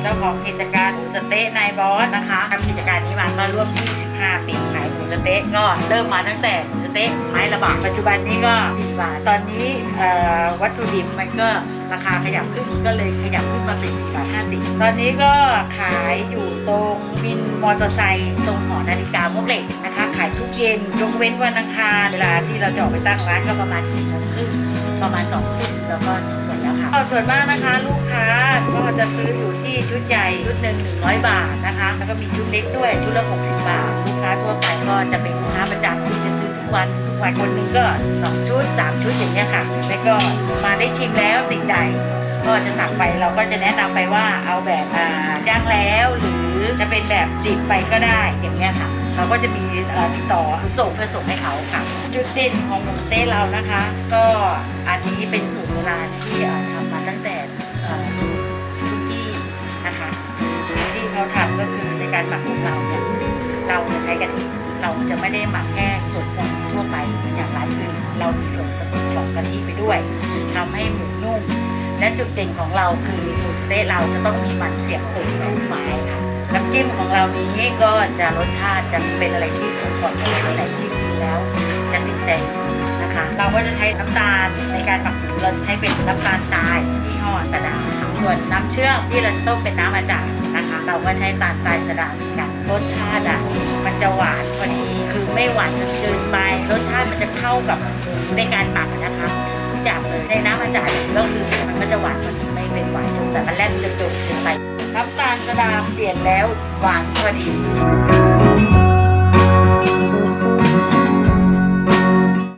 เจ้าของกิจการหมูสะเต๊ะนายบอสนะคะทำกิจการนี้มาก็ร่วม 25 ปีขายหมูสะเต๊ะก็เริ่มมาตั้งแต่หมูสะเต๊ะไม้ละบาทปัจจุบันนี้ก็10บาทตอนนี้วัตถุดิบมันก็ราคาขยับขึ้นก็เลยขยับขึ้นมาเป็น4บาท50 ตอนนี้ก็ขายอยู่ตรงวินมอเตอร์ไซค์ตรงหอนาฬิกามวกเหล็กนะคะ ขายทุกเย็นยกเว้นวันอังคารเวลาที่เราจะออกไปตั้งร้านก็ประมาณ4โมงครึ่งประมาณ2ทุ่มแล้วก็ ส่วนมากนะคะ ลูกค้าก็จะซื้ออยู่ที่ชุดใหญ่ชุดหนึ่ง100บาทนะคะ แล้วก็มีชุดเล็กด้วยชุดละ60บาท ลูกค้าทั่วไปก็จะเป็นลูกค้าประจำที่จะซื้อทุกวันทุกวันคนหนึ่งก็2ชุด3ชุดอย่างเงี้ยค่ะแล้วก็มาได้ชิมแล้วติดใจก็จะสั่งไปเราก็จะแนะนำไปว่าเอาแบบอ่าย่างแล้วหรือจะเป็นแบบดิบไปก็ได้อย่างเงี้ยค่ะ เราก็จะมีติดต่อส่งเพื่อส่งให้เขาค่ะ จุดเด่นของหมูเต้เรานะคะ ก็อันนี้เป็นสูตรโบราณที่ ก็คือในการหมักของเราเนี่ยเราจะใช้กะทิเราจะไม่ได้หมักแค่ส่วนผสมทั่วไปอย่างร้านอื่นเรามีส่วนผสมของกะทิไปด้วยทำให้หมูนุ่ม และจุดเด่นของเราคือหมูสเต๊ะเราจะต้องมีมันเสียบตุ๋นไม้ค่ะน้ำจิ้มของเรานี้ก็จะรสชาติจะเป็นอะไรที่กลมกล่อมอะไรที่กินแล้ว จะติดใจนะคะ เราก็จะใช้น้ำตาลในการหมักหมูเราจะใช้เป็นน้ำตาลทรายที่ห่อสะดาส่วนน้ำเชื่อมที่เราจะต้มเป็นน้ำอาจารย์นะคะ เราก็ใช้ตาลทรายสดาเหมือนกันรสชาติอะมันจะหวานพอดีคือไม่หวานจนเกินไป รสชาติมันจะเข้ากับในการหมักนะคะทุกอย่างเลยในน้ำอาจารย์ก็คือมันก็จะหวานพอดีไม่เป็นหวานจนแต่มันแล่นจนจนเกินไปน้ำตาลสดาเปลี่ยนแล้วหวานพอดี